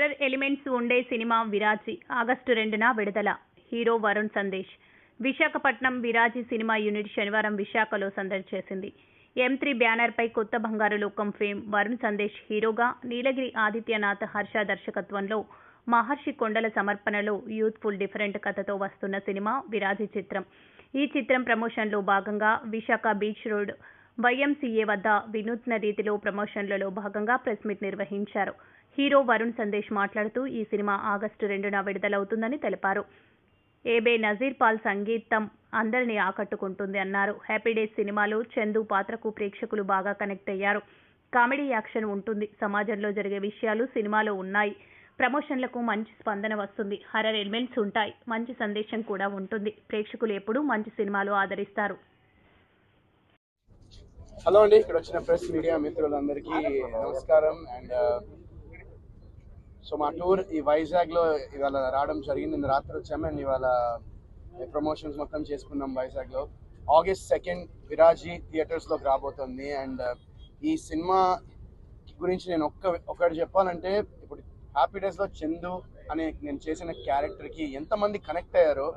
Elements ఉండే cinema Viraji August రెండున విడుదల. Hero Varun Sandesh. Visakhapatnam Viraji cinema unit శనివారం విశాఖలో సందడి చేసింది. ఎం త్రీ బ్యానర్పై కొత్త బంగారు లోకం ఫేమ్ వరుణ్ సందేశ్ హీరోగా నీలగిరి ఆదిత్యనాథ్ హర్ష దర్శకత్వంలో మహర్షి కొండల సమర్పణలో యూత్ఫుల్ డిఫరెంట్ కథతో వస్తున్న సినిమా విరాజి చిత్రం. ఈ చిత్రం ప్రమోషన్లో భాగంగా విశాఖ బీచ్ రోడ్ వైఎంసీఏ వద్ద వినూత్న రీతిలో ప్రమోషన్లలో భాగంగా ప్రెస్ మీట్ నిర్వహించారు. హీరో వరుణ్ సందేశ్ మాట్లాడుతూ ఈ సినిమా ఆగస్టు రెండున విడుదలవుతుందని తెలిపారు. ఏబే నజీర్ పాల్ సంగీతం అందరినీ ఆకట్టుకుంటుంది అన్నారు. హ్యాపీ డేస్ సినిమాలో చందు పాత్రకు ప్రేక్షకులు బాగా కనెక్ట్ అయ్యారు. కామెడీ యాక్షన్ ఉంటుంది. సమాజంలో జరిగే విషయాలు సినిమాలో ఉన్నాయి. ప్రమోషన్లకు మంచి స్పందన వస్తుంది. హరర్ ఎలిమెంట్స్ ఉంటాయి. మంచి సందేశం కూడా ఉంటుంది. ప్రేక్షకులు ఎప్పుడూ మంచి సినిమాలు ఆదరిస్తారు. హలో అండి. ఇక్కడ వచ్చిన ప్రెస్ మీడియా మిత్రులందరికీ నమస్కారం. అండ్ సో మా టూర్ ఈ వైజాగ్లో ఇవాళ రావడం జరిగింది. నిన్న రాత్రి వచ్చాము అండ్ ఇవాళ ప్రమోషన్స్ మొత్తం చేసుకున్నాం వైజాగ్లో. ఆగస్ట్ సెకండ్ విరాజీ థియేటర్స్లోకి రాబోతుంది. అండ్ ఈ సినిమా గురించి నేను ఒక్క ఒకటి చెప్పాలంటే ఇప్పుడు హ్యాపీడేస్లో లో చందు అనే నేను చేసిన క్యారెక్టర్కి ఎంతమంది కనెక్ట్ అయ్యారో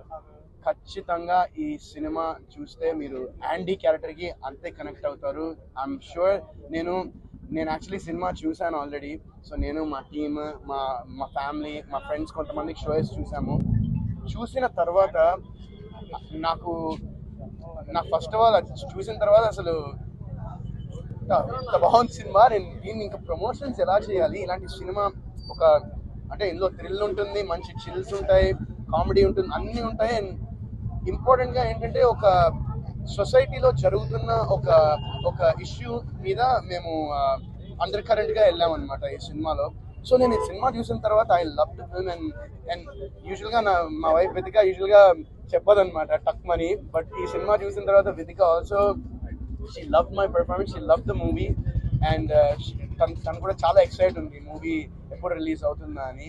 ఖచ్చితంగా ఈ సినిమా చూస్తే మీరు యాండీ క్యారెక్టర్కి అంతే కనెక్ట్ అవుతారు. ఐఎమ్ షూర్ నేను నేను యాక్చువల్లీ సినిమా చూశాను ఆల్రెడీ సో నేను మా టీమ్ మా మా ఫ్యామిలీ మా ఫ్రెండ్స్ కొంతమందికి షోస్ చూసాము చూసిన తర్వాత నాకు నాకు ఫస్ట్ ఆఫ్ ఆల్ చూసిన తర్వాత అసలు ఇంత బాగుంది సినిమా. నేను దీన్ని ఇంకా ప్రమోషన్స్ ఎలా చేయాలి? ఇలాంటి సినిమా ఒక అంటే ఇందులో థ్రిల్ ఉంటుంది మంచి చిల్స్ ఉంటాయి కామెడీ ఉంటుంది అన్నీ ఉంటాయి. అండ్ ఇంపార్టెంట్గా ఏంటంటే ఒక సొసైటీలో జరుగుతున్న ఒక ఒక ఇష్యూ మీద మేము అండర్ కరెంట్గా వెళ్ళామన్నమాట ఈ సినిమాలో. సో నేను ఈ సినిమా చూసిన తర్వాత I love to film and and యూజువల్గా నా మా వైఫ్ వితిక యూజువల్గా చెప్పదనమాట టక్ మనీ బట్ ఈ సినిమా చూసిన తర్వాత Vithika also she love my performance she love the movie and తను తను కూడా చాలా ఎక్సైట్ ఉంది. మూవీ ఎప్పుడు రిలీజ్ అవుతుందా అని.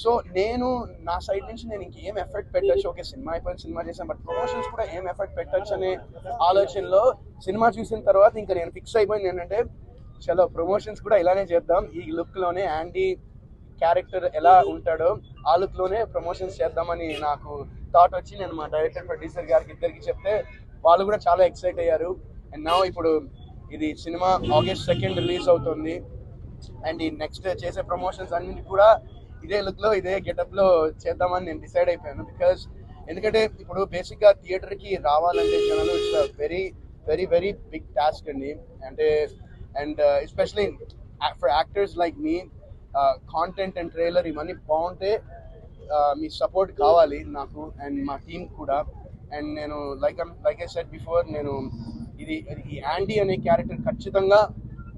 సో నేను నా సైడ్ నుంచి నేను ఇంకేం ఎఫర్ట్ పెట్టచ్చు? ఓకే సినిమా అయిపోయిన సినిమా చేసాను బట్ ప్రమోషన్స్ కూడా ఏం ఎఫర్ట్ పెట్టచ్చు అనే ఆలోచనలో సినిమా చూసిన తర్వాత ఇంకా నేను ఫిక్స్ అయిపోయింది ఏంటంటే చలో ప్రమోషన్స్ కూడా ఇలానే చేద్దాం. ఈ లుక్లోనే యాంటీ క్యారెక్టర్ ఎలా ఉంటాడో ఆ లుక్లోనే ప్రమోషన్స్ చేద్దామని నాకు థాట్ వచ్చి నేను మా డైరెక్టర్ ప్రొడ్యూసర్ గారికి ఇద్దరికి చెప్తే వాళ్ళు కూడా చాలా ఎక్సైట్ అయ్యారు. అండ్ నా ఇప్పుడు ఇది సినిమా ఆగస్ట్ సెకండ్ రిలీజ్ అవుతుంది. అండ్ ఈ నెక్స్ట్ చేసే ప్రమోషన్స్ అన్నింటి కూడా ఇదే లుక్లో ఇదే గెటప్లో చేద్దామని నేను డిసైడ్ అయిపోయాను. బికాస్ ఎందుకంటే ఇప్పుడు బేసిక్గా థియేటర్కి రావాలంటే జనాలు it's very very very big task అండి. అంటే and especially for actors like me content and trailer ఇవన్నీ బాగుంటే uh, మీ సపోర్ట్ కావాలి నాకు అండ్ మా టీం కూడా. అండ్ నేను like like I set before నేను ఇది ఈ యాండీ అనే క్యారెక్టర్ ఖచ్చితంగా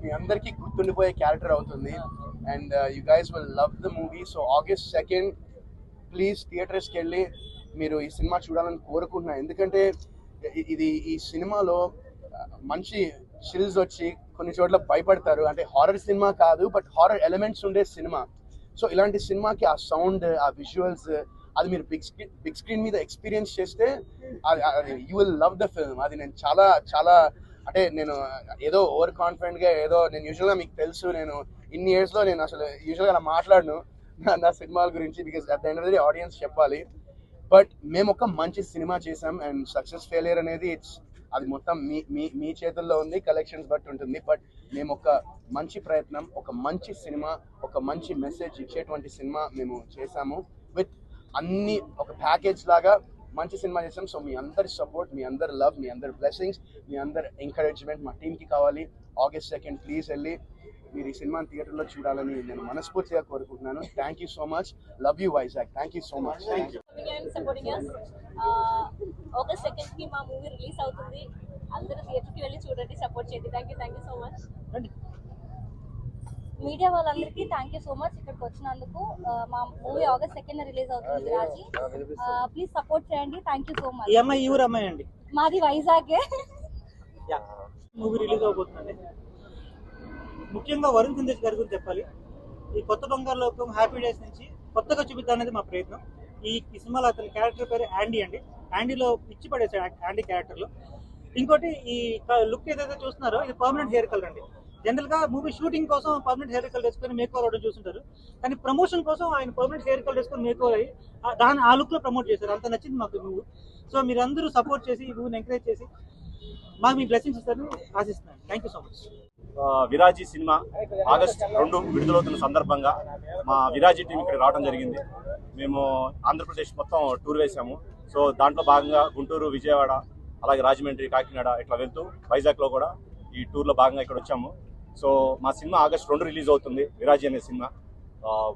మీ అందరికీ గుర్తుండిపోయే క్యారెక్టర్ అవుతుంది. And you guys will love the movie so August second please థియేటర్స్కి వెళ్ళి మీరు ఈ సినిమా చూడాలని కోరుకుంటున్నాను ఎందుకంటే ఇది ఈ సినిమాలో uh, మంచి షిల్స్ వచ్చి కొన్ని చోట్ల భయపడతారు. అంటే హారర్ సినిమా కాదు బట్ హారర్ ఎలిమెంట్స్ ఉండే సినిమా సో ఇలాంటి సినిమాకి ఆ సౌండ్ ఆ విజువల్స్ అది మీరు బిగ్ స్క్రీన్ బిగ్ స్క్రీన్ మీద ఎక్స్పీరియన్స్ చేస్తే you will love the film అది నేను చాలా చాలా అంటే నేను ఏదో ఓవర్ కాన్ఫిడెంట్గా ఏదో నేను యూజువల్గా మీకు తెలుసు నేను ఇన్ని ఇయర్స్లో నేను అసలు యూజువల్గా నా మాట్లాడను నా- నా సినిమాల గురించి because at the end of the audiences చెప్పాలి. బట్ మేము ఒక మంచి సినిమా చేసాం అండ్ సక్సెస్ ఫెయిలియర్ అనేది ఇట్స్ అది మొత్తం మీ మీ మీ చేతుల్లో ఉంది కలెక్షన్స్ బట్టి ఉంటుంది. బట్ మేము ఒక మంచి ప్రయత్నం ఒక మంచి సినిమా ఒక మంచి మెసేజ్ ఇచ్చేటువంటి సినిమా మేము చేసాము. విత్ అన్ని ఒక ప్యాకేజ్ లాగా మంచి సినిమా చేసాం. సో మీ అందరి సపోర్ట్ మీ అందరి లవ్ మీ అందరి బ్లెస్సింగ్స్ మీ అందరి ఎంకరేజ్మెంట్ మా టీంకి కావాలి. ఆగస్ట్ సెకండ్ ప్లీజ్ వెళ్ళి మీరు ఈ సినిమా థియేటర్లో చూడాలని నేను మనస్ఫూర్తిగా కోరుకుంటున్నాను. Thank you so much love you Vizag thank you so much thank you and supporting us. ఆ ఆగస్ట్ సెకండ్కి మా మూవీ రిలీజ్ అవుతుంది. అందరూ థియేటర్కి వెళ్ళి చూడండి సపోర్ట్ చేయండి. Thank you thank you so much media వాళ్ళందరికీ థ్యాంక్ యూ సో మచ్ ఇక్కడికి వచ్చినందుకు ఆ, మా మూవీ ఆగస్ట్ సెకండ్ రిలీజ్ అవుతుంది రాజీ. ప్లీజ్ సపోర్ట్ చేయండి. థ్యాంక్ యూ సో మచ్ మాది వైజాగే మూవీ రిలీజ్ అవబోతుందండి ముఖ్యంగా వరుణ్ సందేశ్ గారి గురించి చెప్పాలి. ఈ కొత్త బంగారు లోకం హ్యాపీ డేస్ నుంచి కొత్తగా చూపిద్దాం అనేది మా ప్రయత్నం. ఈ సినిమాలో అతని క్యారెక్టర్ పేరు యాండీ అండి. యాండీలో పిచ్చి పడేసాడు యాండీ క్యారెక్టర్లో ఇంకోటి ఈ లుక్ ఏదైతే చూస్తున్నారో ఇది పర్మనెంట్ హెయిర్ కలర్ అండి. జనరల్గా మూవీ షూటింగ్ కోసం పర్మనెంట్ హెయిర్ కలర్ వేసుకొని మేక్ ఓవర్ అవడం చూస్తుంటారు. కానీ ప్రమోషన్ కోసం ఆయన పర్మనెంట్ హెయిర్ కలర్ వేసుకొని మేక్ ఓవర్ అయ్యి దాన్ని ఆ లుక్లో ప్రమోట్ చేశారు. అంత నచ్చింది మాకు మూవీ సో మీరందరూ సపోర్ట్ చేసి ఈ మూవీని ఎంకరేజ్ చేసి మాకు మీ బ్లెస్సింగ్స్ ఇస్తారని ఆశిస్తున్నాను. Thank you so much Viraji cinema August రెండు విడుదలవుతున్న సందర్భంగా మా విరాజీ టీం ఇక్కడ రావడం జరిగింది. మేము ఆంధ్రప్రదేశ్ మొత్తం టూర్ వేసాము సో దాంట్లో భాగంగా గుంటూరు విజయవాడ అలాగే రాజమండ్రి కాకినాడ ఇట్లా వెళ్తూ వైజాగ్లో కూడా ఈ టూర్లో భాగంగా ఇక్కడ వచ్చాము. సో మా సినిమా ఆగస్ట్ రెండు రిలీజ్ అవుతుంది విరాజీ అనే cinema.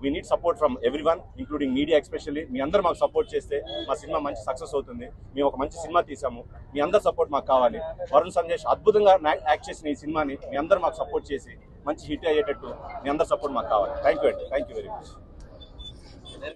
We need support from everyone including media especially మీ అందరూ మాకు సపోర్ట్ చేస్తే మా సినిమా మంచి సక్సెస్ అవుతుంది. మేము ఒక మంచి సినిమా తీసాము. మీ అందరు సపోర్ట్ మాకు కావాలి. వరుణ్ సందేశ్ అద్భుతంగా యాక్ట్ చేసిన ఈ సినిమాని మీ అందరూ మాకు సపోర్ట్ చేసి మంచి హిట్ అయ్యేటట్టు మీ అందరు సపోర్ట్ మాకు కావాలి. థ్యాంక్ యూ అండి. Thank you very much